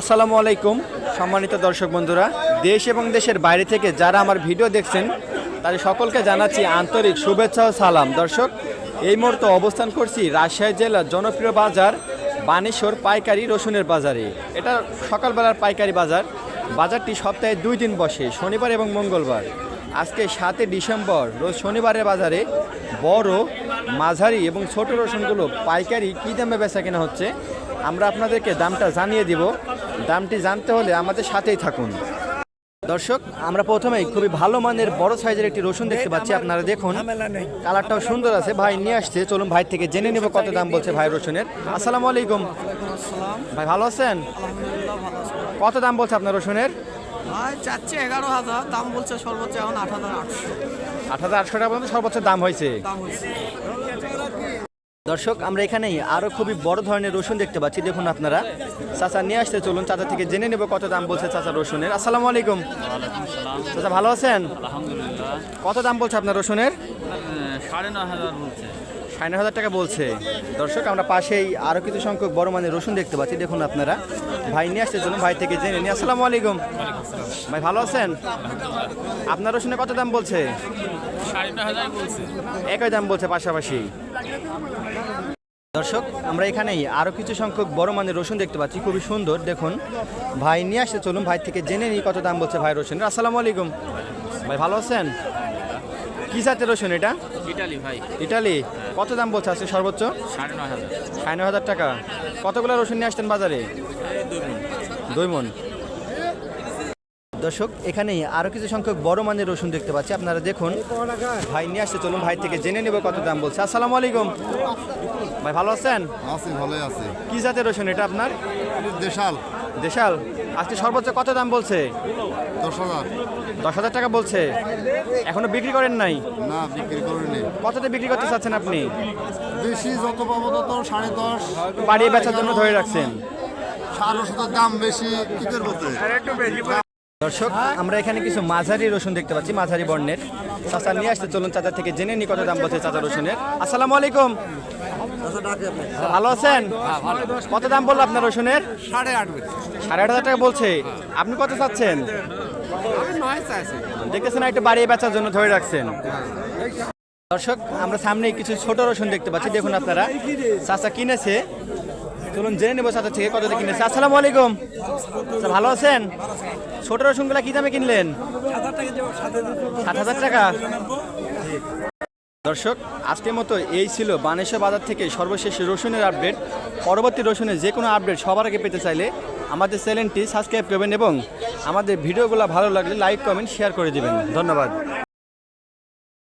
আসসালামু আলাইকুম, সম্মানিত দর্শক বন্ধুরা। দেশ এবং দেশের বাইরে থেকে যারা আমার ভিডিও দেখছেন, তাদের সকলকে জানাচ্ছি আন্তরিক শুভেচ্ছা ও সালাম। দর্শক, এই মুহূর্তে অবস্থান করছি রাজশাহী জেলার জনপ্রিয় বাজার বানেশ্বর পাইকারি রসুনের বাজারে। এটা সকালবেলার পাইকারি বাজার। বাজারটি সপ্তাহে দুই দিন বসে, শনিবার এবং মঙ্গলবার। আজকে সাতই ডিসেম্বর, রোজ শনিবারের বাজারে বড়, মাঝারি এবং ছোট রসুনগুলো পাইকারি কী দামে বেচা কেনা হচ্ছে আমরা আপনাদেরকে দামটা জানিয়ে দিব। দামটি জানতে হলে আমাদের সাথেই থাকুন। দর্শক আমরা প্রথমেই খুবই ভালো মানের বড় সাইজের একটি রসুন দেখতে পাচ্ছি। আপনারা দেখুন কালারটাও সুন্দর আছে। ভাই নিয়ে আসছে চলুন ভাই থেকে জেনে নেব কত দাম বলছে ভাই রসুনের। আসসালামু আলাইকুম। ভাই ভালো আছেন? কত দাম বলছে আপনার রসুনের? চাচ্ছে এগারো হাজার। দাম বলছে সর্বোচ্চ এখন আট হাজার আটশো। আট হাজার আটশো টাকা পর্যন্ত সর্বোচ্চ দাম হয়েছে। দর্শক আমরা এখানেই আরও খুবই বড় ধরনের রসুন দেখতে পাচ্ছি। দেখুন আপনারা। চাচা নিয়ে আসতে চলুন চাচা থেকে জেনে নেব কত দাম বলছে চাচা রসুনের। আসসালামু আলাইকুম। চাচা ভালো আছেন? কত দাম বলছে আপনার রসুনের? সাড়ে নয় হাজার বলছে। সাড়ে হাজার টাকা বলছে। দর্শক আমরা পাশেই আরও কিছু সংখ্যক বড় মানের রসুন দেখতে পাচ্ছি। দেখুন আপনারা। ভাই নিয়ে আসতে চলুন ভাই থেকে জেনে নিই। আসসালামু আলাইকুম। ভাই ভালো আছেন? আপনার রসুনের কত দাম নয় বলছে। একই দাম বলছে পাশাপাশি। দর্শক আমরা এখানেই আরও কিছু সংখ্যক বড় মানের রসুন দেখতে পাচ্ছি। খুবই সুন্দর দেখুন। ভাই নিয়ে আসতে চলুন। ভাই থেকে জেনে নিই কত দাম বলছে ভাই রসুনের। আসসালামু আলাইকুম। ভাই ভালো আছেন? কি জাতের রসুন এটা? ইটালি ভাই। ইটালি। কত দাম বলছে আজকে সর্বোচ্চ? সাড়ে নয় হাজার। সাড়ে নয় হাজার টাকা। কতগুলো রসুন নিয়ে আসতেন বাজারে? দুই মন। দর্শক এখানেই আরও কিছু সংখ্যক বড় মানের রসুন দেখতে পাচ্ছি। আপনারা দেখুন ভাই নিয়ে আসতে চলুন ভাই থেকে জেনে নেব কত দাম বলছে। আসসালামু আলাইকুম। ভাই ভালো আছেন? আছি ভালোই আছে। কি জাতের রসুন এটা আপনার? দেশাল। দেশাল। আজকে সর্বোচ্চ কত দাম বলছে? দশ হাজার। দশ হাজার টাকা বলছে। এখনও বিক্রি করেন নাই? না বিক্রি করিনি কততে বিক্রি করতে চাচ্ছেন আপনি? বেশি যত পাবো তত সাড়ে দশ। বাড়িয়ে বেচার জন্য ধরে রাখছেন। সাড়ে দাম বেশি কি করব? দর্শক, আমরা এখানে কিছু মাঝারি রসুন দেখতে পাচ্ছি, মাঝারি বর্ণের। চাচা নিয়ে আসতে চলুন, চাচা থেকে জেনে নি কত দাম বলছে চাচা রসুনের। আসসালামু আলাইকুম। ভালো আছেন? কত দাম বলল আপনার রসুনের? সাড়ে আট সাড়ে আট হাজার টাকা বলছে। আপনি কত চাচ্ছেন? দেখতেছেন একটু বাড়িয়ে বেচার জন্য ধরে রাখছেন। দর্শক, আমরা সামনে কিছু ছোট রসুন দেখতে পাচ্ছি, দেখুন আপনারা। চাচা কিনেছে। চলুন জেনে নেব সাথে থেকে কত কিনেছে। আসসালামু আলাইকুম। ভালো আছেন? ছোট রসুনগুলা কি দামে কিনলেন? সাত হাজার টাকা। দর্শক, আজকের মতো এই ছিল বানেশ্বর বাজার থেকে সর্বশেষ রসুনের আপডেট। পরবর্তী রসুনের যে কোনো আপডেট সবার আগে পেতে চাইলে আমাদের চ্যানেলটি সাবস্ক্রাইব করবেন এবং আমাদের ভিডিওগুলো ভালো লাগলে লাইক, কমেন্ট, শেয়ার করে দেবেন। ধন্যবাদ।